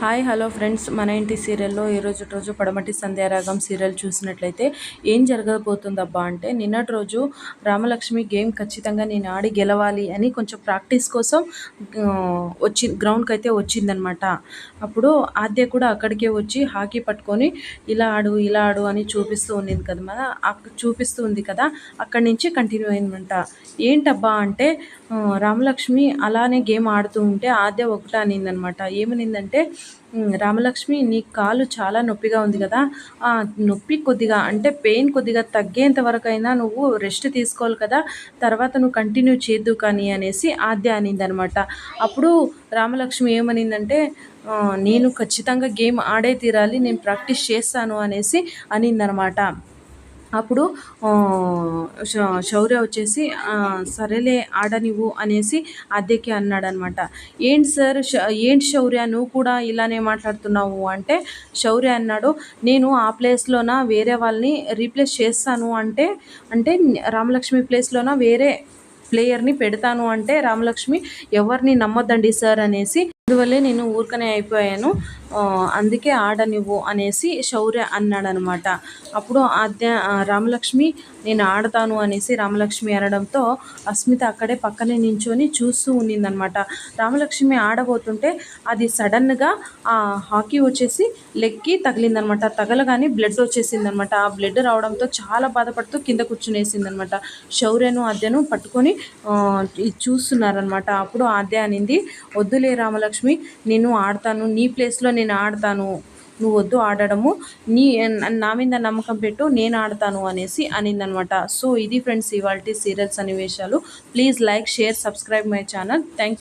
Hi hello friends. మన ఇంటి సీరియల్లో ఈరోజు రోజు పడమటి సంధ్యారాగం సీరియల్ చూసినట్లయితే ఏం జరగబోతుందబ్బా అంటే నిన్నటి రోజు రామలక్ష్మి గేమ్ ఖచ్చితంగా నేను ఆడి గెలవాలి అని కొంచెం ప్రాక్టీస్ కోసం వచ్చి గ్రౌండ్కి అయితే వచ్చిందనమాట అప్పుడు ఆద్య కూడా అక్కడికే వచ్చి హాకీ పట్టుకొని ఇలా ఆడు ఇలా ఆడు అని చూపిస్తూ ఉంది కదా చూపిస్తూ ఉంది కదా అక్కడి నుంచి కంటిన్యూ అయిందన్నమాట. ఏంటబ్బా అంటే రామలక్ష్మి అలానే గేమ్ ఆడుతూ ఉంటే ఆద్య ఒకట అనిందనమాట ఏమనిందంటే రామలక్ష్మి నీ కాలు చాలా నొప్పిగా ఉంది కదా. ఆ నొప్పి కొద్దిగా అంటే పెయిన్ కొద్దిగా తగ్గేంత వరకైనా నువ్వు రెస్ట్ తీసుకోవాలి కదా. తర్వాత నువ్వు కంటిన్యూ చేద్దు కానీ అనేసి ఆద్య అనిందనమాట. అప్పుడు రామలక్ష్మి ఏమనిందంటే నేను ఖచ్చితంగా గేమ్ ఆడే తీరాలి నేను ప్రాక్టీస్ చేస్తాను అనేసి అనిందనమాట. అప్పుడు శౌర్య వచ్చేసి సరేలే సరేలే ఆడనివ్వు అనేసి అద్దెకి అన్నాడనమాట. ఏంటి సార్ ఏంటి శౌర్య నువ్వు కూడా ఇలానే మాట్లాడుతున్నావు అంటే శౌర్య అన్నాడు నేను ఆ ప్లేస్లోన వేరే వాళ్ళని రీప్లేస్ చేస్తాను అంటే అంటే రామలక్ష్మి ప్లేస్లోన వేరే ప్లేయర్ని పెడతాను అంటే రామలక్ష్మి ఎవరిని నమ్మొద్దండి సార్ అనేసి అందువల్లే నేను ఊరికనే అయిపోయాను. అందుకే ఆడనివ్వు అనేసి శౌర్య అన్నాడనమాట. అప్పుడు ఆద్య రామలక్ష్మి నేను ఆడతాను అనేసి రామలక్ష్మి అనడంతో అస్మిత అక్కడే పక్కనే నించొని చూస్తూ ఉన్నిందనమాట. రామలక్ష్మి ఆడబోతుంటే అది సడన్గా ఆ హాకీ వచ్చేసి లెక్కి తగిలిందనమాట. తగలగానే బ్లడ్ వచ్చేసిందనమాట. ఆ బ్లడ్ రావడంతో చాలా బాధపడుతూ కింద కూర్చునేసిందనమాట. శౌర్యను ఆద్యను పట్టుకొని ఇది చూస్తున్నారనమాట. అప్పుడు ఆద్య అనింది వద్దులే రామలక్ష్మి నేను ఆడతాను. నీ ప్లేస్లో నేను ఆడతాను నువ్వు వద్దు ఆడడము నీ నా మీద నమ్మకం పెట్టు నేను ఆడతాను అనేసి అనిందనమాట. సో ఇది ఫ్రెండ్స్ ఇవాళ సీరియల్ సన్నివేశాలు. Please like share subscribe my channel. Thank